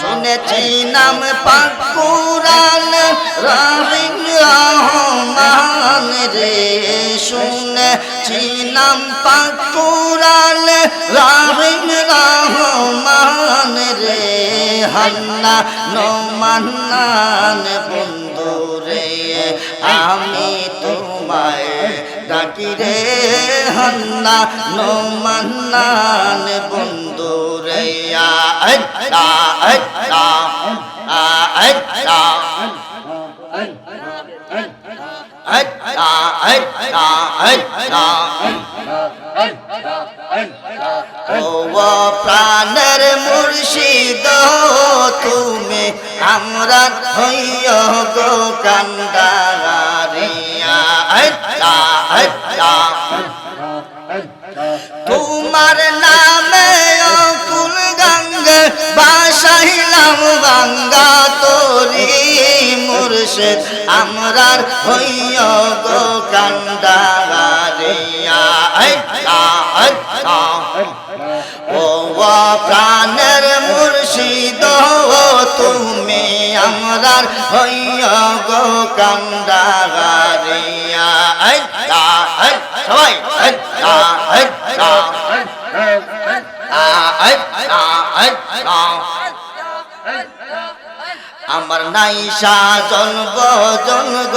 শুনেছি নাম পাক কুরান রহিম রহমান রে। শুনেছি নাম পাক কুরান রহিম রহমান রে। হান্না নমান্নান বন্ধু রে, আমি তোমায় ডাকি রে হান্না নমান্নান বন্ধু রে আচ্ছা আচ্ছা ও প্রাণের মুর্শিদ, তুমি আমরা হইয় গো আচ্ছা তোমার নামে অকুল গঙ্গে বাসাইলাম গঙ্গা তোরি মুর্শিদ। আমরার হইয় গো কান্দারিয়া ও প্রাণের মুর্শিদ তুমি আমরার হইয় গো কান্দারিয়া সবাই। আচ্ছা আচ্ছা আমার নাইসা জন্ম জন্ম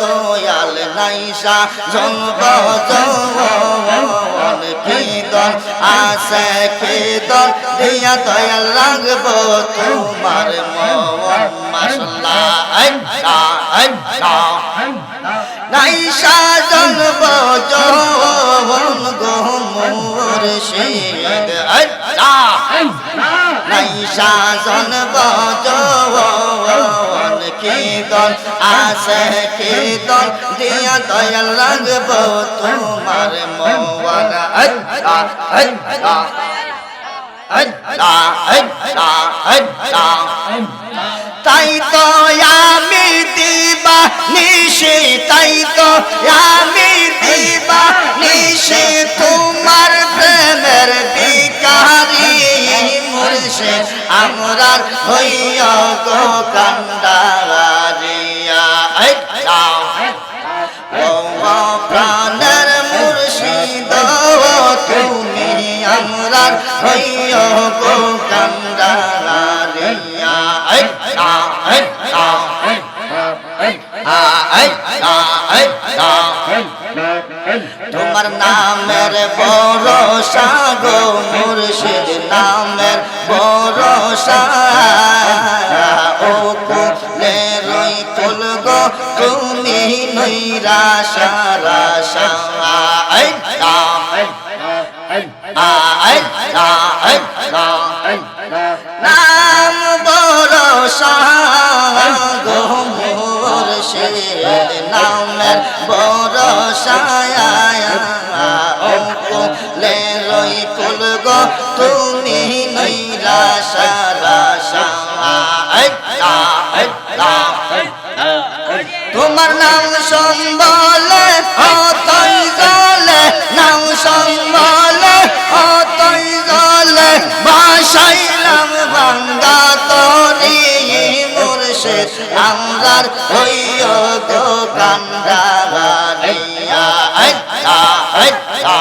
দয়াল নাইসা জন্ম জন কীর্তন আসে কীর্তন দিয়া দয়াল রাখব তোমার মন মাসাল্লাহ আচ্ছা আচ্ছা নাইসা জন্ম জন গো মোর শেদ আচ্ছা নাইসা জন্ম জন কীর্তন আসে কীর্তন দিয়া দয়াল লাগব তোমার আচ্ছা আচ্ছা আচ্ছা তাই তো আমি দিবা নিশে তাই তো আমি দিবা নিশে, তোমার প্রেমের বিকারি মুর্শে আমরা হইয়া গো কান্দারিয়া। ও প্রাণের তোমার নামের ভরসা গো মুর্শিদ নামের ভরসা ও কুলে রই কুল গো, তুমি নৈরা সারা আচ্ছা নাম ভরসা গো মুর্শিদ নামের ভরসা অঙ্কুলে রই কুল গো তুমি নৈরাশা রাশা আচ্ছা আচ্ছা তোমার নাম সম্বলে আমরার হইয় গো কান্দারিয়া আচ্ছা আচ্ছা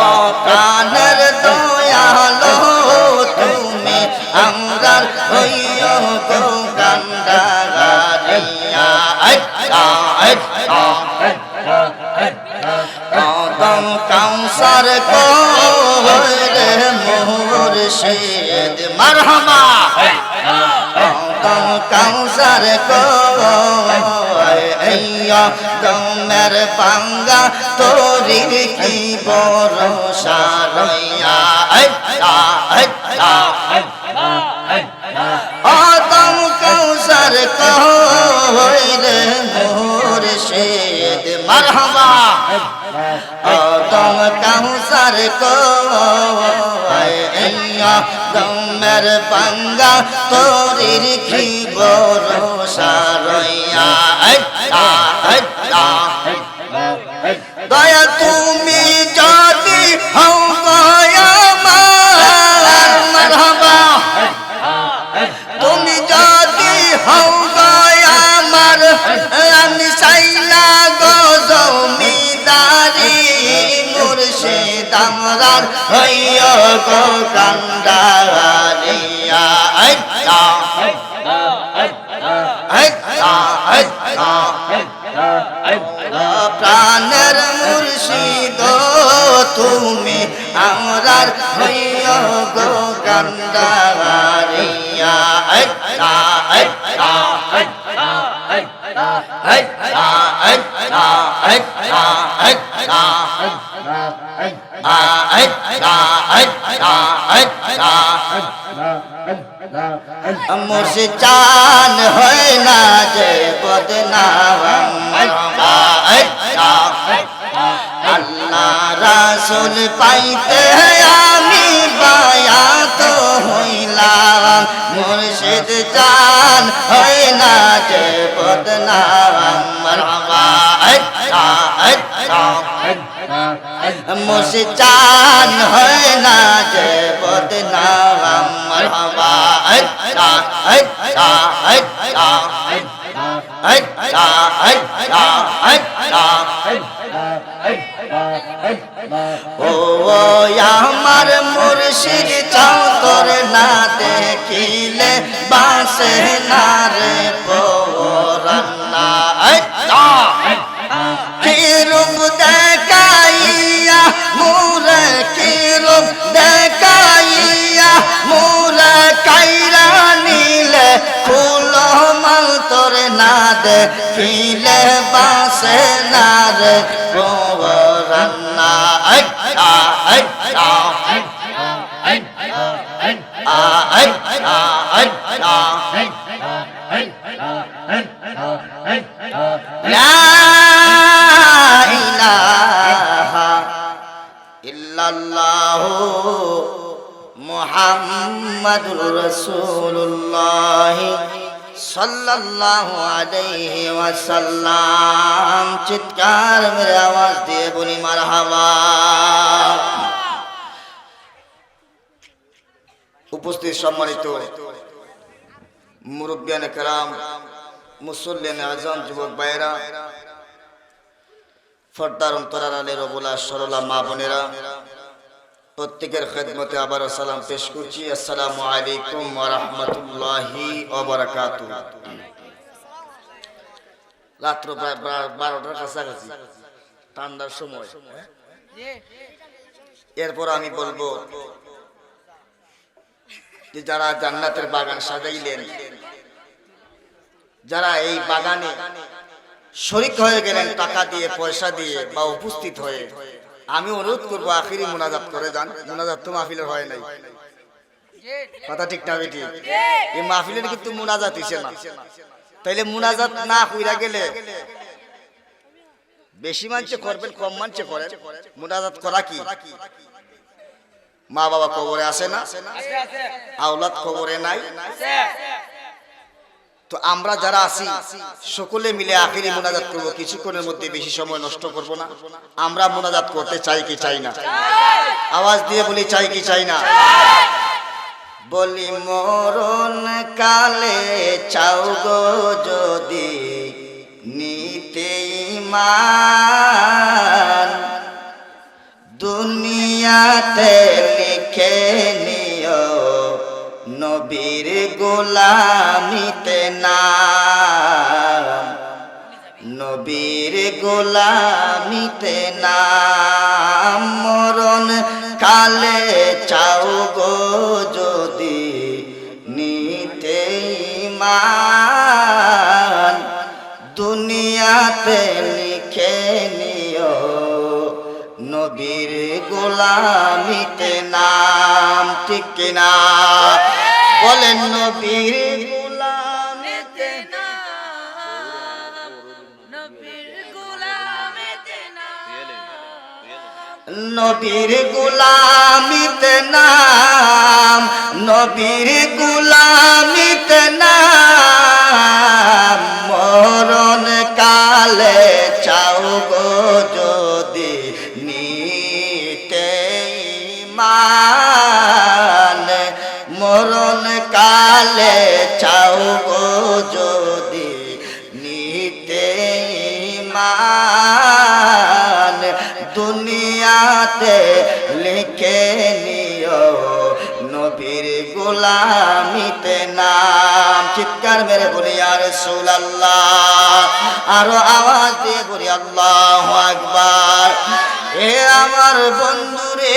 ও কানের দয়ালো, তুমি আমরার হইয় গো কান্দারিয়া আচ্ছা আচ্ছা কদম কাউসার কোরে মুর্শিদ মারহামা কদম কাউসার কোয়া দমের পাঙ্গা তোরির কি ভরসা রইয়া। আচ্ছা আচ্ছা আদম কৌসর কইরে মুর্শিদ মারহাবা। আদম কৌসর কইয়া দমের পাঙ্গা তোরির কি ভরসা রইয়া আচ্ছা আচ্ছা দয়া তুমি যদি হও আমরার হইয় কান্দারিয়া আইতা আইতা আইতা প্রাণের মুর্শিদ, তুমি আমরার হইয় গো কান্দারিয়া আইতা আইতা মুর্শিদান হয় না যে বদনাম। আল্লাহ রাসুল পাইতে আমি বায়াত হইলাম। মুর্শিদ জান হয় না যে বদনাম। আচ্ছা মুর্শিদান হয় না যে বদনাম মারহাবা ও আমার মুর্শিদ চৌতর না দেখিলে বাসে না রে পরান্না কি রূপ দেখাইয়া, মুরে কি রূপ দেখাইয়া, মুরে কাইরা নিলে, ফুল মাল তোর না দেখিলে বাসে না রে পরান্না সাল্লাল্লাহু আলাইহি ওয়াসাল্লাম, চিৎকার মেরে আওয়াজ দিয়ে বলি, মারহাবা। উপস্থিত সম্মানিত মুরব্বিয়ান কারাম, মুসল্লিয়ান আজম, যুবক ভাইয়েরা, ফর্দার অন্তরার আলী রবুলা সরলা মা বোনেরা প্রত্যেকের খেদমতে আবার সালাম পেশ করছি। আসসালামু আলাইকুম রাহমাতুল্লাহি রাত্র বারোটার কাছাকাছি। ঠান্ডার সময় এরপর আমি বলব যে যারা জান্নাতের বাগান সাজাইলেন, যারা এই বাগানে শরিক হয়ে গেলেন টাকা দিয়ে, পয়সা দিয়ে বা উপস্থিত হয়ে আমি অনুরোধ করব আখিরি মোনাজাত করে যান। মোনাজাত তো মাহফিলের হয় নাই। কথা ঠিক না বেটি এই মাহফিলের কিন্তু মোনাজাত হইছে না। তাইলে মোনাজাত না কইরা গেলে বেশি মানছে করবেন কম মানছে করেন। মোনাজাত করা কি? মা বাবা কবরে আসে না? আওলাদ কবরে নাই? তো আমরা যারা আছি, সকলে মিলে আখিরি মোনাজাত করব। কিছুক্ষণের মধ্যে বেশি সময় নষ্ট করব না। আমরা মোনাজাত করতে চাই কি চাই না? আওয়াজ দিয়ে বলি, চাই কি চাই না? বলি, মরণ কালে চাও গো যদি নিতে মান দুনিয়াতে লিখে নিও নবীর গোলামিতে নাম। নবীর গোলামিতে নাম। মরণ কালে চাও গো যদি নিতে মান দুনিয়াতে লিখে নিও নবীর গোলামিতে নাম। ঠিক কিনা? বলেন নবীর গোলামিতে নবীর গোলামিতে নাম নবীর গোলামিতে নাম মরণ কালে চাও গো কালে চাও গো যদি নিতে মান দুনিয়া খাতে লিখে নিও নবীর গোলামিতে নাম। চিৎকার মেরে বলি আর সুলাল্লাহ আরও আওয়াজ দিয়ে বলি, আল্লাহ আকবার। এ আমার বন্ধুরে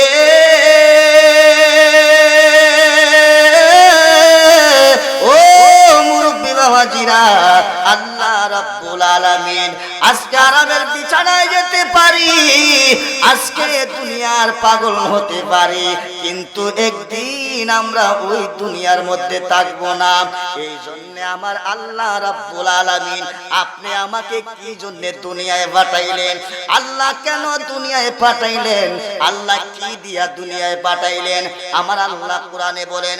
আমরা ওই দুনিয়ার মধ্যে থাকব না। এই জন্য আমার আল্লাহ রাব্বুল আপনি আমাকে কি জন্য দুনিয়ায় পাঠাইলেন? আল্লাহ কেন দুনিয়ায় পাঠাইলেন? আল্লাহ কি দিয়া দুনিয়ায় পাঠাইলেন? আমার আল্লাহ কোরআনে বলেন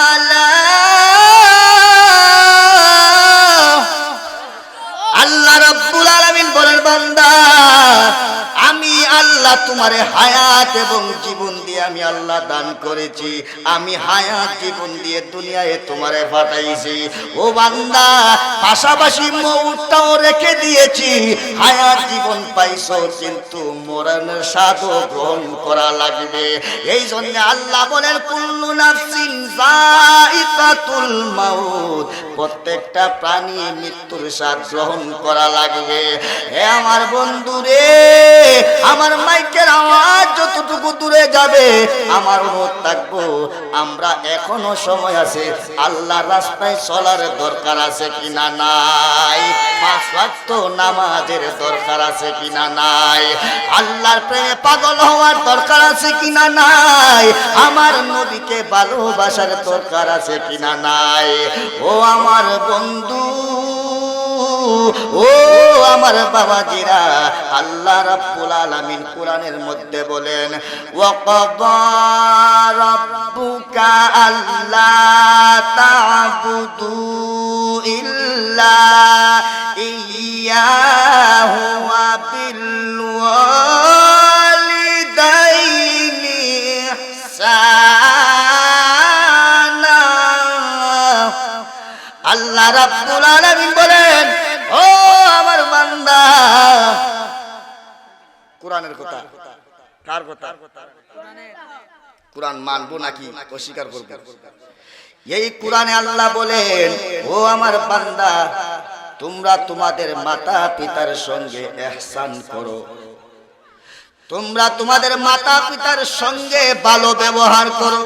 আল্লাহ তোমারে হায়াত এবং জীবন দিয়ে আমি আল্লাহ দান করেছি। আমি হায়াত জীবন দিয়ে দুনিয়ায় তোমারে পাঠাইছি। ও বান্দা, পাশাপাশি মৌটাও রেখে দিয়েছি। হায়াত জীবন পাইছো, কিন্তু মরণের সাধু গ্রহণ করা লাগবে। এই জন্য আল্লাহ বলেন, কুল্লু নাফসিন প্রত্যেকটা প্রাণী মৃত্যুর স্বাদ গ্রহণ করা লাগবে। হে আমার বন্ধু রে আমার মাইকের আওয়াজ যতটুকু দূরে যাবে, আমার অনুরোধ থাকব, আমরা এখনও সময় আছে আল্লাহ রাস্তায় চলার দরকার আছে কিনা নাই? নামাজের দরকার আছে কিনা নাই? আল্লাহর প্রেমে পাগল হওয়ার দরকার আছে কিনা নাই? আমার নদীকে নবীকে ভালোবাসার দরকার আছে কিনা নাই? ও আমার বন্ধু, ও আমার বাবাজিরা, আল্লাহ রাব্বুল আলামিন কোরআনের মধ্যে বলেন, ওয়াকাদা রাব্বুকা আল্লা তা'বুদু ইল্লা ইয়াহু ওয়া বিল আল্লাহ রাব্বুল আলামিন বলেন ও আমার বান্দা কোরআনের কথা। কার কথা? কোরআন মানবো নাকি? অস্বীকার করব। এই কোরআনে আল্লাহ বলেন ও আমার বান্দা তোমরা তোমাদের মাতা পিতার সঙ্গে এহসান করো। তোমরা তোমাদের মাতা পিতার সঙ্গে ভালো ব্যবহার করো।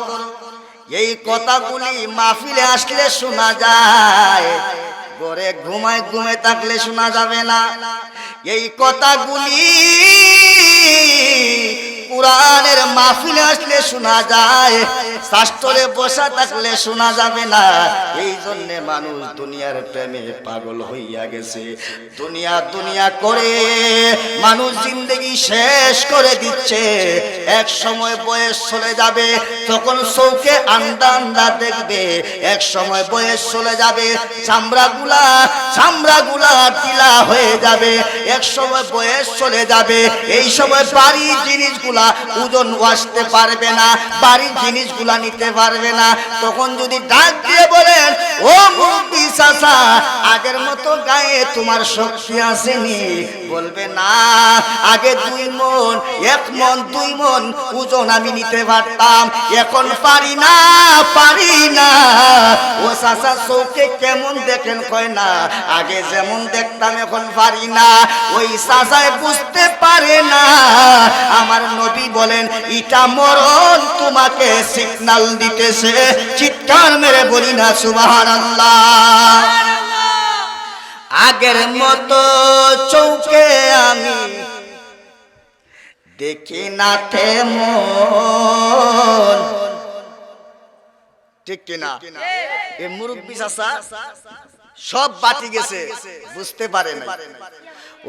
এই কথাগুলি মাহফিলে আসলে শোনা যায়। ঘরে ঘুমায় ঘুমে থাকলে শোনা যাবে না। এই কথাগুলি কোরআনের মাহফিলে আসলে শোনা যায়, শাস্ত্রে বসা থাকলে শোনা যাবে না। এই জন্য মানুষ দুনিয়ার প্রেমে পাগল হইয়া গেছে। দুনিয়া দুনিয়া করে মানুষ জিন্দগি শেষ করে দিচ্ছে। এক সময় বয়স চলে যাবে, তখন চৌকে আন্দা আন্দা দেখবে। এক সময় বয়স চলে যাবে, চামড়াগুলা চামড়াগুলা টিলা হয়ে যাবে। এক সময় বয়স চলে যাবে, এই সময় বাড়ি জিনিসগুলা ওজন আসতে পারবে না, বাড়ির জিনিসগুলা নিতে পারবে না। তখন যদি ডাক দিয়ে বলেন, ও মুরব্বি চাচা, আগের মতো গায়ে তোমার শক্তি আসেনি? বলবে, না, আগে দুই মন, এক মন, দুই মন ওজন আমি নিতে পারতাম। এখন পারি না পারি না। ও চাচা চৌকে কেমন দেখেন? কয়, না, আগে যেমন দেখতাম, এখন পারি না। ওই চাচায় বুঝতে পারে না, আমার নবী বলেন, ইটা মরণ তোমাকে সিগনাল দিতেছে। চিৎকার মেরে বলি না সুবাহান আগের মতো চৌকে আমি দেখি না তেমন। ঠিক কিনা? এ মুরব্বী চাচা সব বাটি গেছে। বুঝতে পারে না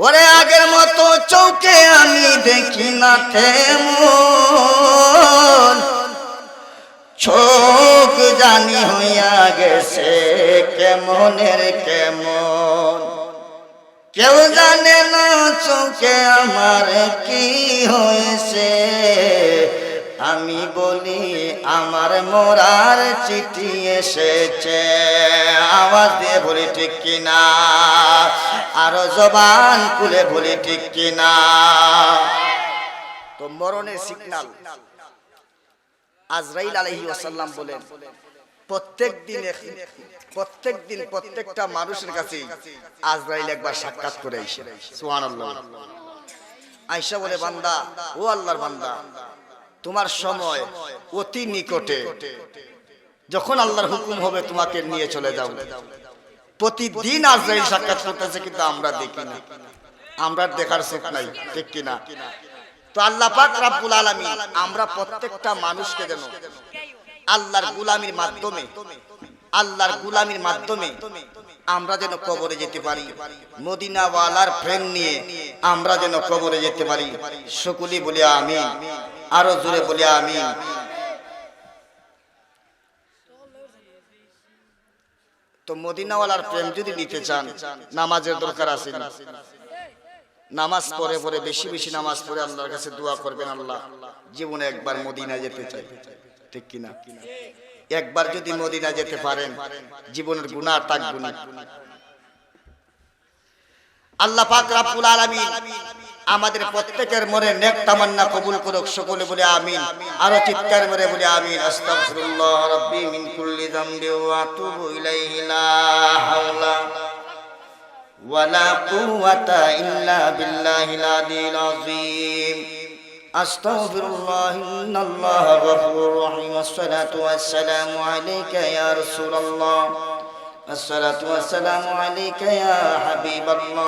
ওরে আগের মতো চৌকে আমি দেখি না তেমন। চোখ জানি হইয়া গেছে কেমনের কেমন। কেউ জানে না চোখে আমার কি হয়েছে। আমি বলি, আমার মরার চিঠি এসেছে। আওয়াজ দিয়ে বলি, ঠিক কিনা? আরও জবান খুলে বলি, ঠিক কিনা? তো মরণের সিগনাল আজরাইল আলহি ওয়াসাল্লাম বলেন, প্রত্যেক দিন প্রত্যেক দিন প্রত্যেকটা মানুষের কাছে আজরাইল একবার সাক্ষাৎ করে আইসে। সুবহানাল্লাহ। আইসা বলে, বান্দা, ও আল্লাহর বান্দা তোমার সময় অতি নিকটে। যখন আল্লাহর হুকুম হবে, তোমাকে নিয়ে চলে যাও। প্রতিদিন আজরাইল সাক্ষাৎ করতেছে, কিন্তু আমরা দেখি না। আমরা দেখার চোখ নাই, ঠিক কিনা? তো আল্লাহ পাক রাব্বুল আলামিন, আমরা প্রত্যেকটা মানুষকে যেন আল্লাহর গুলামির মাধ্যমে, আল্লাহর গুলামির মাধ্যমে আমরা যেন কবরে যেতে পারি। মদিনাওয়ালার প্রেম নিয়ে আমরা যেন কবরে যেতে পারি। সকলি বলি আমিন। আরও জোরে বলি, আমিন। তো মদিনাওয়ালার প্রেম যদি নিতে চান, নামাজের দরকার আছে নামাজ পড়ে পড়ে, বেশি বেশি নামাজ পড়ে আল্লাহর কাছে দোয়া করবেন আল্লাহ। জীবনে একবার মদিনা যেতে চাই। ঠিক কিনা? একবার যদি মদিনা যেতে পারেন, জীবনের গুণা থাকবে না। আল্লাহ পাক রাব্বুল আলামিন আমাদের প্রত্যেকের মনে নেক তামান্না কবুল করুক সকলে বলে আমিন আরো চিৎকার করে বলে আমিন আস্তাগফিরুল্লাহ রাব্বি মিন কুল্লি যামবি ওয়া আতুবু ইলাইহি লা হাওলা ولا قوة إلا بالله العلي العظيم أستغفر الله إن الله غفور رحيم الصلاة والسلام عليك يا رسول الله الصلاة والسلام عليك يا حبيب الله